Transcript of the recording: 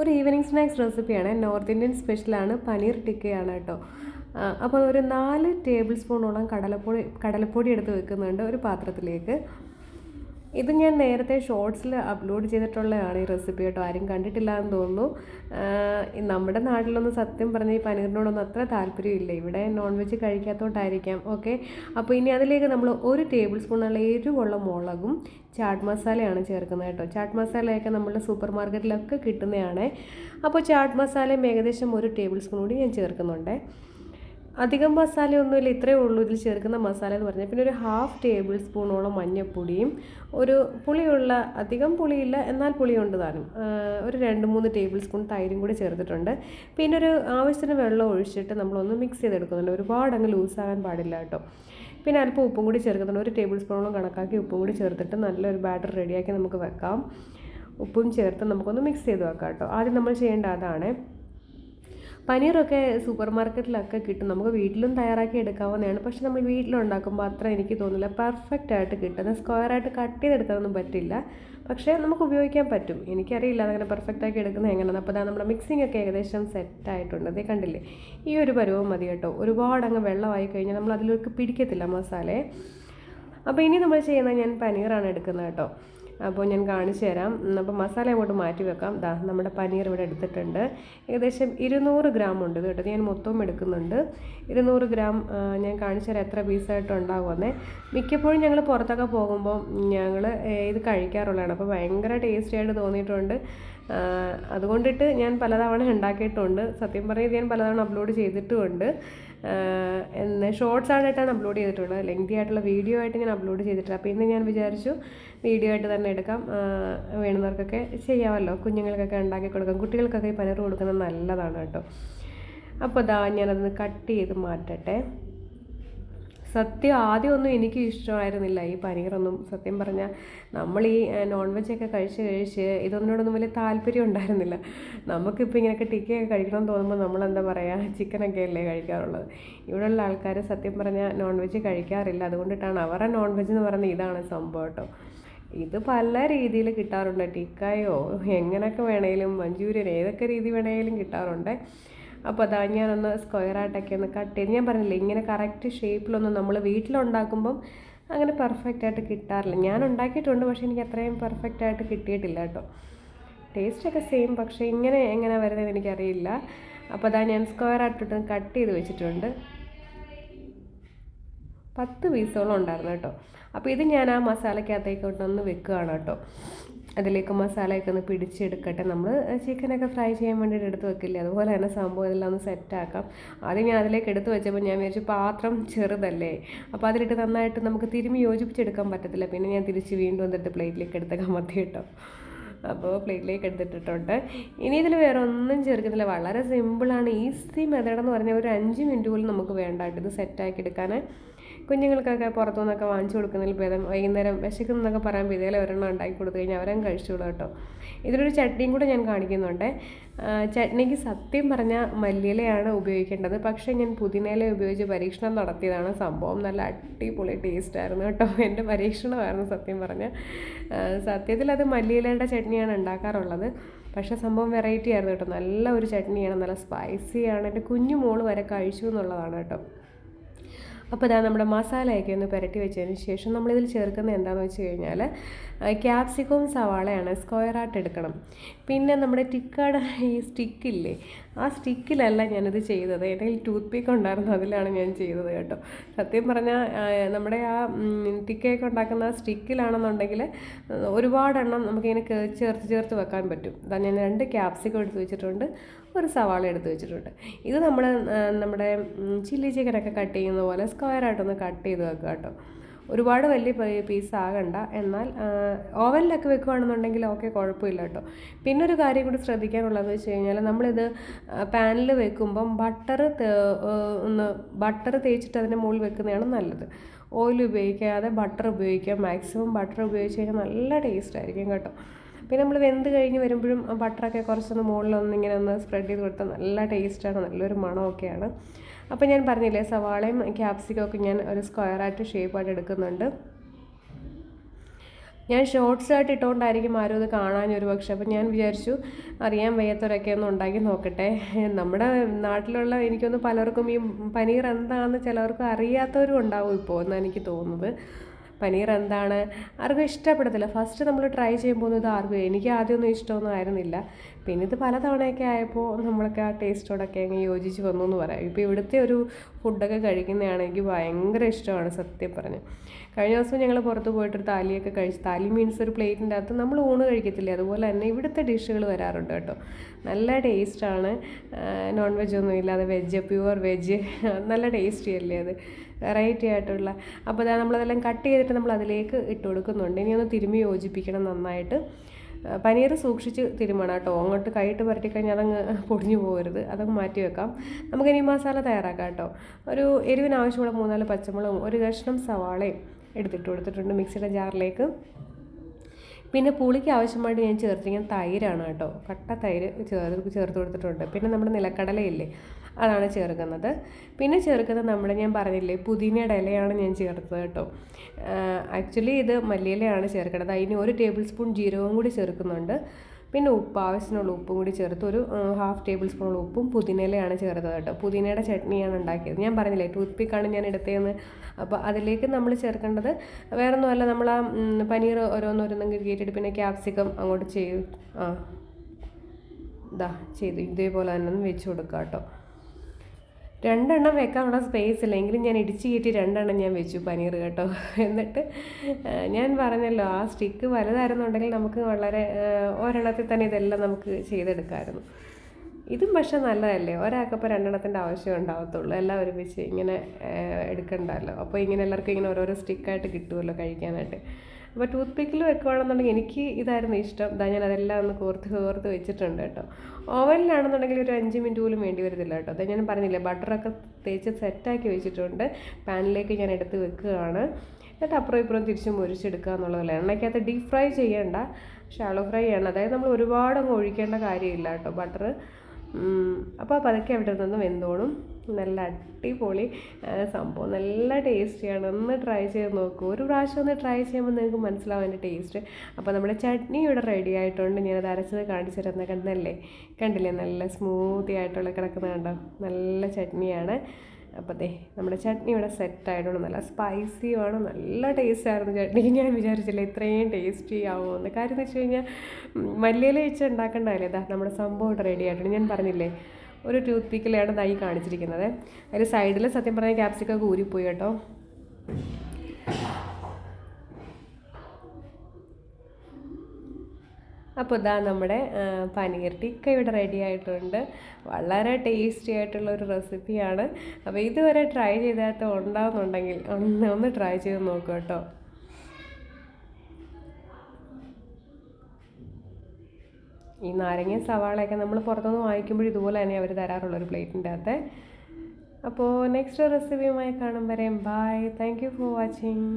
ഒരു evening snacks റെസിപ്പിയാണ് north Indian സ്പെഷ്യലാണ് പനീർ ടിക്കയാണ് കേട്ടോ. അപ്പോൾ ഒരു നാല് ടേബിൾ സ്പൂണോളം കടലപ്പൊടി കടലപ്പൊടി എടുത്ത് വെക്കുന്നുണ്ട് ഒരു പാത്രത്തിലേക്ക്. ഇത് ഞാൻ നേരത്തെ ഷോർട്സിൽ അപ്ലോഡ് ചെയ്തിട്ടുള്ളതാണ് ഈ റെസിപ്പി കേട്ടോ. ആരും കണ്ടിട്ടില്ല എന്ന് തോന്നുന്നു നമ്മുടെ നാട്ടിലൊന്നും സത്യം പറഞ്ഞാൽ ഈ പനീറിനോടൊന്നും അത്ര താല്പര്യമില്ല. ഇവിടെ നോൺ വെജ് കഴിക്കാത്തതുകൊണ്ടായിരിക്കാം ഓക്കെ? അപ്പോൾ ഇനി അതിലേക്ക് നമ്മൾ ഒരു ടേബിൾ സ്പൂണുള്ള എരിവുള്ള മുളകും ചാട്ട് മസാലയാണ് ചേർക്കുന്നത് കേട്ടോ. ചാട്ട് മസാലയൊക്കെ നമ്മുടെ സൂപ്പർ മാർക്കറ്റിലൊക്കെ കിട്ടുന്നതാണ്. അപ്പോൾ ചാട്ട് മസാലയും ഏകദേശം ഒരു ടേബിൾ സ്പൂൺ കൂടി ഞാൻ ചേർക്കുന്നുണ്ട്. അധികം മസാലയൊന്നുമില്ല ഇത്രയേ ഉള്ളൂ. ഇതിൽ ചേർക്കുന്ന മസാല എന്ന് പറഞ്ഞാൽ പിന്നെ ഒരു ഹാഫ് ടേബിൾ സ്പൂണോളം മഞ്ഞൾപ്പൊടിയും ഒരു പുളിയുള്ള അധികം പുളിയില്ല എന്നാൽ പുളിയുണ്ട് താനും. ഒരു രണ്ട് മൂന്ന് ടേബിൾ സ്പൂൺ തൈരും കൂടി ചേർത്തിട്ടുണ്ട്. പിന്നെ ഒരു ആവശ്യത്തിന് വെള്ളം ഒഴിച്ചിട്ട് നമ്മളൊന്ന് മിക്സ് ചെയ്തെടുക്കുന്നുണ്ട്. ഒരുപാട് അങ്ങ് ലൂസാകാൻ പാടില്ല കേട്ടോ. പിന്നെ അല്പം ഉപ്പും കൂടി ചേർക്കുന്നുണ്ട്. ഒരു ടേബിൾ സ്പൂണോളം കണക്കാക്കി ഉപ്പും കൂടി ചേർത്തിട്ട് നല്ലൊരു ബാറ്റർ റെഡിയാക്കി നമുക്ക് വെക്കാം. ഉപ്പും ചേർത്ത് നമുക്കൊന്ന് മിക്സ് ചെയ്ത് വെക്കാം കേട്ടോ. ആദ്യം നമ്മൾ ചെയ്യേണ്ട അതാണ്. പനീറൊക്കെ സൂപ്പർ മാർക്കറ്റിലൊക്കെ കിട്ടും. നമുക്ക് വീട്ടിലും തയ്യാറാക്കി എടുക്കാവുന്നതാണ്. പക്ഷെ നമ്മൾ വീട്ടിലുണ്ടാക്കുമ്പോൾ അത്ര എനിക്ക് തോന്നില്ല പെർഫെക്റ്റ് ആയിട്ട് കിട്ടുന്ന സ്ക്വയർ ആയിട്ട് കട്ട് ചെയ്തെടുക്കാനൊന്നും പറ്റില്ല. പക്ഷേ നമുക്ക് ഉപയോഗിക്കാൻ പറ്റും. എനിക്കറിയില്ല അതങ്ങനെ പെർഫെക്റ്റ് ആക്കി എടുക്കുന്നത് എങ്ങനെയാണ് അപ്പോൾ അതാണ് നമ്മുടെ മിക്സിംഗ് ഒക്കെ ഏകദേശം സെറ്റ് ആയിട്ടുണ്ട്. അതേ കണ്ടില്ലേ? ഈ ഒരു പരുവം മതി കേട്ടോ. ഒരുപാട് അങ്ങ് വെള്ളമായി കഴിഞ്ഞാൽ നമ്മൾ അതിലേക്ക് പിടിക്കത്തില്ല മസാലയെ. അപ്പോൾ ഇനി നമ്മൾ ചെയ്യുന്നത് ഞാൻ പനീറാണ് എടുക്കുന്നത് കേട്ടോ. അപ്പോൾ ഞാൻ കാണിച്ചു തരാം. അപ്പോൾ മസാല അങ്ങോട്ട് മാറ്റി വെക്കാം. ദാ നമ്മുടെ പനീർ ഇവിടെ എടുത്തിട്ടുണ്ട്. ഏകദേശം ഇരുന്നൂറ് ഗ്രാം ഉണ്ട് കേട്ടോ. ഞാൻ മൊത്തവും എടുക്കുന്നുണ്ട്. ഇരുന്നൂറ് ഗ്രാം ഞാൻ കാണിച്ചു തരാം എത്ര പീസായിട്ട് ഉണ്ടാകുമെന്നേ മിക്കപ്പോഴും ഞങ്ങൾ പുറത്തൊക്കെ പോകുമ്പോൾ ഞങ്ങൾ ഇത് കഴിക്കാറുള്ളതാണ്. അപ്പോൾ ഭയങ്കര ടേസ്റ്റി ആയിട്ട് തോന്നിയിട്ടുണ്ട്. അതുകൊണ്ടിട്ട് ഞാൻ പലതവണ ഉണ്ടാക്കിയിട്ടുണ്ട്. സത്യം പറഞ്ഞാൽ ഇത് ഞാൻ പലതവണ അപ്ലോഡ് ചെയ്തിട്ടുമുണ്ട്. എന്ന് ഷോർട്സ് ആയിട്ടാണ് അപ്ലോഡ് ചെയ്തിട്ടുള്ളത്. ലെങ്തി ആയിട്ടുള്ള വീഡിയോ ആയിട്ട് ഞാൻ അപ്ലോഡ് ചെയ്തിട്ടില്ല. അപ്പോൾ ഇന്ന് ഞാൻ വിചാരിച്ചു വീഡിയോ ആയിട്ട് തന്നെ എടുക്കാം. വേണുന്നവർക്കൊക്കെ ചെയ്യാമല്ലോ. കുഞ്ഞുങ്ങൾക്കൊക്കെ ഉണ്ടാക്കി കൊടുക്കാം. കുട്ടികൾക്കൊക്കെ ഈ പനർ കൊടുക്കുന്നത് നല്ലതാണ് കേട്ടോ. അപ്പോൾ ദാ ഞാനതൊന്ന് കട്ട് ചെയ്ത് മാറ്റട്ടെ. സത്യം ആദ്യമൊന്നും എനിക്ക് ഇഷ്ടമായിരുന്നില്ല. ഈ പനീറൊന്നും സത്യം പറഞ്ഞാൽ നമ്മൾ ഈ നോൺ വെജ് ഒക്കെ കഴിച്ച് കഴിച്ച് ഇതൊന്നിനോടൊന്നും വലിയ താല്പര്യം ഉണ്ടായിരുന്നില്ല. നമുക്കിപ്പോൾ ഇങ്ങനെയൊക്കെ ടിക്കയൊക്കെ കഴിക്കണം തോന്നുമ്പോൾ നമ്മൾ എന്താ പറയുക ചിക്കനൊക്കെ അല്ലേ കഴിക്കാറുള്ളത്. ഇവിടെയുള്ള ആൾക്കാർ സത്യം പറഞ്ഞാൽ നോൺ വെജ് കഴിക്കാറില്ല. അതുകൊണ്ടിട്ടാണ് അവരുടെ നോൺ വെജ് എന്ന് പറയുന്നത് ഇതാണ് സംഭവം കേട്ടോ. ഇത് പല രീതിയിൽ കിട്ടാറുണ്ട്. ടിക്കായോ എങ്ങനെയൊക്കെ വേണേലും മഞ്ചൂരിയൻ ഏതൊക്കെ രീതി വേണേലും കിട്ടാറുണ്ട്. അപ്പോൾ അതാ ഞാനൊന്ന് സ്ക്വയറായിട്ടൊക്കെ ഒന്ന് കട്ട് ചെയ്ത്. ഞാൻ പറഞ്ഞില്ലേ ഇങ്ങനെ കറക്റ്റ് ഷേപ്പിലൊന്നും നമ്മൾ വീട്ടിലുണ്ടാക്കുമ്പം അങ്ങനെ പെർഫെക്റ്റ് ആയിട്ട് കിട്ടാറില്ല. ഞാൻ ഉണ്ടാക്കിയിട്ടുണ്ട് പക്ഷേ എനിക്ക് അത്രയും പെർഫെക്റ്റ് ആയിട്ട് കിട്ടിയിട്ടില്ല കേട്ടോ. ടേസ്റ്റൊക്കെ സെയിം പക്ഷേ ഇങ്ങനെ എങ്ങനെ വരുന്നത് എനിക്കറിയില്ല. അപ്പോൾ അതാ ഞാൻ സ്ക്വയർ ആയിട്ടിട്ട് കട്ട് ചെയ്ത് വെച്ചിട്ടുണ്ട്. പത്ത് പീസോളം ഉണ്ടായിരുന്നു കേട്ടോ. അപ്പോൾ ഇത് ഞാൻ ആ മസാലക്കകത്തേക്ക് ഒന്ന് വെക്കുകയാണ് കേട്ടോ. അതിലേക്ക് മസാലയൊക്കെ ഒന്ന് പിടിച്ചെടുക്കട്ടെ. നമ്മൾ ചിക്കനൊക്കെ ഫ്രൈ ചെയ്യാൻ വേണ്ടിയിട്ട് എടുത്ത് വെക്കില്ലേ? അതുപോലെ തന്നെ സംഭവം ഇതെല്ലാം ഒന്ന് സെറ്റാക്കാം. ആദ്യം ഞാൻ അതിലേക്ക് എടുത്ത് വെച്ചപ്പോൾ ഞാൻ വിചാരിച്ചു പാത്രം ചെറുതല്ലേ. അപ്പോൾ അതിലിട്ട് നന്നായിട്ട് നമുക്ക് തിരുമ്മി യോജിപ്പിച്ചെടുക്കാൻ പറ്റത്തില്ല. പിന്നെ ഞാൻ തിരിച്ച് വീണ്ടും എന്നിട്ട് പ്ലേറ്റിലേക്ക് എടുത്തേക്കാൻ മതി കേട്ടോ. അപ്പോൾ പ്ലേറ്റിലേക്ക് എടുത്തിട്ടിട്ടുണ്ട്. ഇനി ഇതിൽ വേറെ ഒന്നും ചേർക്കുന്നില്ല. വളരെ സിമ്പിളാണ് ഈസി മെത്തേഡ് എന്ന് പറഞ്ഞാൽ ഒരു അഞ്ച് മിനിറ്റ് പോലും നമുക്ക് വേണ്ട കേട്ടോ ഇത് സെറ്റാക്കി എടുക്കാൻ കുഞ്ഞുങ്ങൾക്കൊക്കെ പുറത്തു നിന്നൊക്കെ വാങ്ങിച്ചു കൊടുക്കുന്നതിൽ ഭേദം വൈകുന്നേരം വിശക്കുന്നൊക്കെ പറയാൻ വിധേല ഒരെണ്ണം ഉണ്ടാക്കി കൊടുത്തു കഴിഞ്ഞാൽ അവരും കഴിച്ചോളൂ കേട്ടോ. ഇതിലൊരു ചട്നിയും കൂടെ ഞാൻ കാണിക്കുന്നുണ്ട്. ചട്നിക്ക് സത്യം പറഞ്ഞാൽ മല്ലിയിലയാണ് ഉപയോഗിക്കേണ്ടത്. പക്ഷേ ഞാൻ പുതിനയില ഉപയോഗിച്ച് പരീക്ഷണം നടത്തിയതാണ്. സംഭവം നല്ല അടിപൊളി ടേസ്റ്റ് ആയിരുന്നു കേട്ടോ. എന്റെ പരീക്ഷണമായിരുന്നു സത്യം പറഞ്ഞാൽ സത്യത്തിൽ അത് മല്ലിയിലയുടെ ചട്നിയാണ് ഉണ്ടാക്കാറുള്ളത്. പക്ഷേ സംഭവം വെറൈറ്റി ആയിരുന്നു കേട്ടോ. നല്ല ഒരു ചട്നിയാണ്. നല്ല സ്പൈസിയാണ് എന്റെ കുഞ്ഞു മോൾ വരെ കഴിച്ചു എന്നുള്ളതാണ് കേട്ടോ. അപ്പോൾ ഇതാ നമ്മുടെ മസാലയൊക്കെ ഒന്ന് പുരട്ടി വെച്ചതിന് ശേഷം നമ്മളിതിൽ ചേർക്കുന്നത് എന്താണെന്ന് വെച്ച് കഴിഞ്ഞാൽ ക്യാപ്സിക്കവും സവാളയാണ് സ്ക്വയറായിട്ട് എടുക്കണം. പിന്നെ നമ്മുടെ ടിക്കാട് ഈ സ്റ്റിക്കില്ലേ ആ സ്റ്റിക്കിലല്ല ഞാനിത് ചെയ്തത്. എന്റെ കയ്യിൽ ടൂത്ത് പിക്ക് ഉണ്ടായിരുന്നു അതിലാണ് ഞാൻ ചെയ്തത് കേട്ടോ. സത്യം പറഞ്ഞാൽ നമ്മുടെ ആ ടിക്കയൊക്കെ ഉണ്ടാക്കുന്ന ആ സ്റ്റിക്കിലാണെന്നുണ്ടെങ്കിൽ ഒരുപാടെണ്ണം നമുക്കിങ്ങനെ ചേർത്ത് ചേർത്ത് വെക്കാൻ പറ്റും. അതാ ഞാൻ രണ്ട് ക്യാപ്സിക്കം എടുത്ത് വെച്ചിട്ടുണ്ട് ഒരു സവാള എടുത്ത് വെച്ചിട്ടുണ്ട്. ഇത് നമ്മൾ നമ്മുടെ ചില്ലി ചിക്കനൊക്കെ കട്ട് ചെയ്യുന്ന പോലെ സ്ക്വയറായിട്ടൊന്ന് കട്ട് ചെയ്ത് വെക്കുക കേട്ടോ. ഒരുപാട് വലിയ പീസ് ആകണ്ട. എന്നാൽ ഓവനിലൊക്കെ വെക്കുകയാണെന്നുണ്ടെങ്കിൽ ഓക്കെ കുഴപ്പമില്ല കേട്ടോ. പിന്നെ ഒരു കാര്യം കൂടി ശ്രദ്ധിക്കാനുള്ളത് വെച്ച് കഴിഞ്ഞാൽ നമ്മളിത് പാനിൽ വെക്കുമ്പം ബട്ടർ ഒന്ന് ബട്ടർ തേച്ചിട്ട് അതിന്റെ മുകളിൽ വെക്കുന്നതാണ് നല്ലത്. ഓയിൽ ഉപയോഗിക്കാതെ ബട്ടർ ഉപയോഗിക്കുക മാക്സിമം ബട്ടർ ഉപയോഗിച്ച് കഴിഞ്ഞാൽ നല്ല ടേസ്റ്റ് ആയിരിക്കും കേട്ടോ. പിന്നെ നമ്മൾ വെന്ത് കഴിഞ്ഞ് വരുമ്പോഴും ബട്ടറൊക്കെ കുറച്ചൊന്ന് മുകളിലൊന്ന് ഇങ്ങനെ ഒന്ന് സ്പ്രെഡ് ചെയ്ത് കൊടുത്താൽ നല്ല ടേസ്റ്റാണ് നല്ലൊരു മണമൊക്കെയാണ്. അപ്പോൾ ഞാൻ പറഞ്ഞില്ലേ സവാളയും ക്യാപ്സിക്കും ഒക്കെ ഞാൻ ഒരു സ്ക്വയറായിട്ട് ഷേപ്പായിട്ട് എടുക്കുന്നുണ്ട്. ഞാൻ ഷോർട്സ് ആയിട്ട് ഇട്ടുകൊണ്ടായിരിക്കും ആരും അത് കാണാൻ ഒരു പക്ഷേ അപ്പം ഞാൻ വിചാരിച്ചു അറിയാൻ വയ്യാത്തവരൊക്കെ ഒന്ന് ഉണ്ടാക്കി നോക്കട്ടെ. നമ്മുടെ നാട്ടിലുള്ള എനിക്കൊന്ന് പലർക്കും ഈ പനീർ എന്താണെന്ന് ചിലവർക്ക് അറിയാത്തവരും ഉണ്ടാവും ഇപ്പോൾ എന്നാണ് എനിക്ക് തോന്നുന്നത്. പനീർ എന്താണ്? ആർക്കും ഇഷ്ടപ്പെടത്തില്ല. ഫസ്റ്റ് നമ്മൾ ട്രൈ ചെയ്യുമ്പോൾ ഇത് ആർക്കും എനിക്ക് ആദ്യമൊന്നും ഇഷ്ടമൊന്നും ആയിരുന്നില്ല. പിന്നെ ഇത് പല തവണയൊക്കെ ആയപ്പോൾ നമ്മളൊക്കെ ആ ടേസ്റ്റോടൊക്കെ അങ്ങ് യോജിച്ച് വന്നു എന്ന് പറയാം. ഇപ്പോൾ ഇവിടുത്തെ ഒരു ഫുഡൊക്കെ കഴിക്കുന്നതാണെങ്കിൽ ഭയങ്കര ഇഷ്ടമാണ് സത്യം പറഞ്ഞ്. കഴിഞ്ഞ ദിവസം ഞങ്ങൾ പുറത്ത് പോയിട്ടൊരു താലിയൊക്കെ കഴിച്ച് താലി മീൻസ് ഒരു പ്ലേറ്റിന്റെ അകത്ത് നമ്മൾ ഊണ് കഴിക്കത്തില്ലേ? അതുപോലെ തന്നെ ഇവിടുത്തെ ഡിഷുകൾ വരാറുണ്ട് കേട്ടോ. നല്ല ടേസ്റ്റാണ്. നോൺ വെജ് ഒന്നും ഇല്ലാതെ വെജ് പ്യുവർ വെജ് നല്ല ടേസ്റ്റി അല്ലേ അത്? വെറൈറ്റി ആയിട്ടുള്ള. അപ്പോൾ നമ്മളതെല്ലാം കട്ട് ചെയ്തിട്ട് നമ്മൾ അതിലേക്ക് ഇട്ട് കൊടുക്കുന്നുണ്ട്. ഇനി ഒന്ന് തിരുമ്മി യോജിപ്പിക്കണം നന്നായിട്ട്. പനീർ സൂക്ഷിച്ച് തിരുമണം കേട്ടോ. അങ്ങോട്ട് കൈയിട്ട് പുരട്ടിക്കഴിഞ്ഞാൽ അതങ്ങ് പൊടിഞ്ഞു പോകരുത്. അതങ്ങ് മാറ്റി വെക്കാം. നമുക്ക് ഇനി മസാല തയ്യാറാക്കാം കേട്ടോ. ഒരു എരിവിന് ആവശ്യമുള്ള മൂന്നാൽ പച്ചമുളകും ഒരു കഷ്ണം സവാളയും എടുത്തിട്ട് കൊടുത്തിട്ടുണ്ട് മിക്സിയുടെ ജാറിലേക്ക്. പിന്നെ പുളിക്ക് ആവശ്യമായിട്ട് ഞാൻ ചേർത്തിരിക്കുന്ന തൈരാണ് കേട്ടോ. കട്ട തൈര് ചേർത്ത് ചേർത്ത് കൊടുത്തിട്ടുണ്ട്. പിന്നെ നമ്മുടെ നിലക്കടലയില്ലേ അതാണ് ചേർക്കുന്നത്. പിന്നെ ചേർക്കുന്നത് നമ്മുടെ ഞാൻ പറഞ്ഞില്ലേ പുതിനയുടെ ഇലയാണ് ഞാൻ ചേർത്തത് കേട്ടോ. ആക്ച്വലി ഇത് മല്ലിയിലയാണ് ചേർക്കുന്നത്. അതിന് ഒരു ടേബിൾ സ്പൂൺ ജീരകവും കൂടി ചേർക്കുന്നുണ്ട്. പിന്നെ ഉപ്പ് ആവശ്യത്തിനുള്ള ഉപ്പും കൂടി ചേർത്ത് ഒരു ഹാഫ് ടേബിൾ സ്പൂൺ ഉപ്പും പുതിനയിലയാണ് ചേർത്തത് കേട്ടോ. പുതിനയുടെ ചട്നിയാണ് ഉണ്ടാക്കിയത്. ഞാൻ പറഞ്ഞില്ലേ ടൂത്ത് പിക്കാണ് ഞാൻ എടുത്തതെന്ന്. അപ്പോൾ അതിലേക്ക് നമ്മൾ ചേർക്കേണ്ടത് വേറെ ഒന്നുമല്ല നമ്മൾ ആ പനീർ ഓരോന്നോരോന്നും കീറ്റിട്ട് പിന്നെ ക്യാപ്സിക്കം അങ്ങോട്ട് ചെയ്യും ആ ഇതാ ചെയ്തു. ഇതേപോലെ തന്നെ ഒന്ന് വെച്ച് കൊടുക്കാം കേട്ടോ. രണ്ടെണ്ണം വെക്കാനുള്ള സ്പേസ് ഇല്ലെങ്കിലും ഞാൻ ഇടിച്ച് കയറ്റി രണ്ടെണ്ണം ഞാൻ വെച്ചു പനീർ കേട്ടോ. എന്നിട്ട് ഞാൻ പറഞ്ഞല്ലോ ആ സ്റ്റിക്ക് വലുതായിരുന്നുണ്ടെങ്കിൽ നമുക്ക് വളരെ ഒരെണ്ണത്തിൽ തന്നെ ഇതെല്ലാം നമുക്ക് ചെയ്തെടുക്കാമായിരുന്നു ഇതും പക്ഷെ നല്ലതല്ലേ? ഒരാൾക്കപ്പോൾ രണ്ടെണ്ണത്തിന്റെ ആവശ്യം ഉണ്ടാകത്തുള്ളൂ എല്ലാം ഒരുമിച്ച് ഇങ്ങനെ എടുക്കണ്ടല്ലോ. അപ്പോൾ ഇങ്ങനെ എല്ലാവർക്കും ഇങ്ങനെ ഓരോരോ സ്റ്റിക്കായിട്ട് കിട്ടുമല്ലോ കഴിക്കാനായിട്ട്. അപ്പോൾ ടൂത്ത് പിക്കിൽ വെക്കുവാണെന്നുണ്ടെങ്കിൽ എനിക്ക് ഇതായിരുന്നു ഇഷ്ടം. ഇതാ ഞാൻ അതെല്ലാം ഒന്ന് കോർത്ത് കോർത്ത് വെച്ചിട്ടുണ്ട് കേട്ടോ. ഓവനിലാണെന്നുണ്ടെങ്കിൽ ഒരു അഞ്ച് മിനിറ്റ് പോലും വേണ്ടി വരത്തില്ല കേട്ടോ. അതാ ഞാൻ പറഞ്ഞില്ലേ ബട്ടറൊക്കെ തേച്ച് സെറ്റാക്കി വെച്ചിട്ടുണ്ട്. പാനിലേക്ക് ഞാൻ എടുത്ത് വെക്കുകയാണ്. എന്നിട്ട് അപ്പുറം ഇപ്പുറം തിരിച്ച് മുരിച്ചെടുക്കുക എന്നുള്ളതല്ല. എണ്ണയ്ക്കകത്ത് ഡീപ് ഫ്രൈ ചെയ്യേണ്ട. ഷാലോ ഫ്രൈ ചെയ്യണം അതായത് നമ്മൾ ഒരുപാട് അങ്ങ് ഒഴിക്കേണ്ട കാര്യമില്ല കേട്ടോ ബട്ടർ അപ്പോൾ പതുക്കെ അവിടെ നിന്ന് വെന്തോളും. നല്ല അടിപൊളി സംഭവം നല്ല ടേസ്റ്റിയാണ് ഒന്ന് ട്രൈ ചെയ്ത് നോക്കൂ. ഒരു പ്രാവശ്യം ഒന്ന് ട്രൈ ചെയ്യുമ്പോൾ നിങ്ങൾക്ക് മനസ്സിലാവും അതിന്റെ ടേസ്റ്റ് അപ്പോൾ നമ്മുടെ ചട്നി ഇവിടെ റെഡി ആയിട്ടുണ്ട്. ഞാനത് അരച്ചത് കാണിച്ചു തരുന്ന കണ്ടല്ലേ? കണ്ടില്ലേ? നല്ല സ്മൂത്തി ആയിട്ടുള്ള കിടക്കുന്ന കണ്ടോ? നല്ല ചട്നിയാണ്. അപ്പോൾ ദേ നമ്മുടെ ചട്നി ഇവിടെ സെറ്റ് ആയിട്ടുണ്ട്. നല്ല സ്പൈസിയുമാണ് നല്ല ടേസ്റ്റ് ആയിരുന്നു ചട്നി. ഞാൻ വിചാരിച്ചില്ല ഇത്രയും ടേസ്റ്റി ആവുമെന്ന് കാര്യം എന്ന് വെച്ച് കഴിഞ്ഞാൽ മല്ലിയില വെച്ച് ഉണ്ടാക്കേണ്ടതല്ലേ? ഇതാ നമ്മുടെ സംഭവം റെഡി ആയിട്ടുണ്ട്. ഞാൻ പറഞ്ഞില്ലേ? ഒരു ടൂത്ത് പിക്കിലാണ് തൈ കാണിച്ചിരിക്കുന്നത്. അതിൽ സൈഡിൽ സത്യം പറഞ്ഞാൽ ക്യാപ്സിക്കൊക്കെ ഊരിപ്പോയി കേട്ടോ. അപ്പോൾ ഇതാ നമ്മുടെ പനീർ ടിക്ക ഇവിടെ റെഡി ആയിട്ടുണ്ട്. വളരെ ടേസ്റ്റി ആയിട്ടുള്ള ഒരു റെസിപ്പിയാണ് അപ്പോൾ ഇതുവരെ ട്രൈ ചെയ്താത്ത ഉണ്ടാകുന്നുണ്ടെങ്കിൽ ഒന്ന് ഒന്ന് ട്രൈ ചെയ്ത് നോക്കുക കേട്ടോ. ഈ നാരങ്ങയും സവാളയൊക്കെ നമ്മൾ പുറത്തുനിന്ന് വാങ്ങിക്കുമ്പോൾ ഇതുപോലെ തന്നെ അവർ തരാറുള്ള ഒരു പ്ലേറ്റിന്റെ അകത്ത്. അപ്പോൾ നെക്സ്റ്റ് റെസിപ്പിയുമായി കാണും വരെ. Bye thank you for watching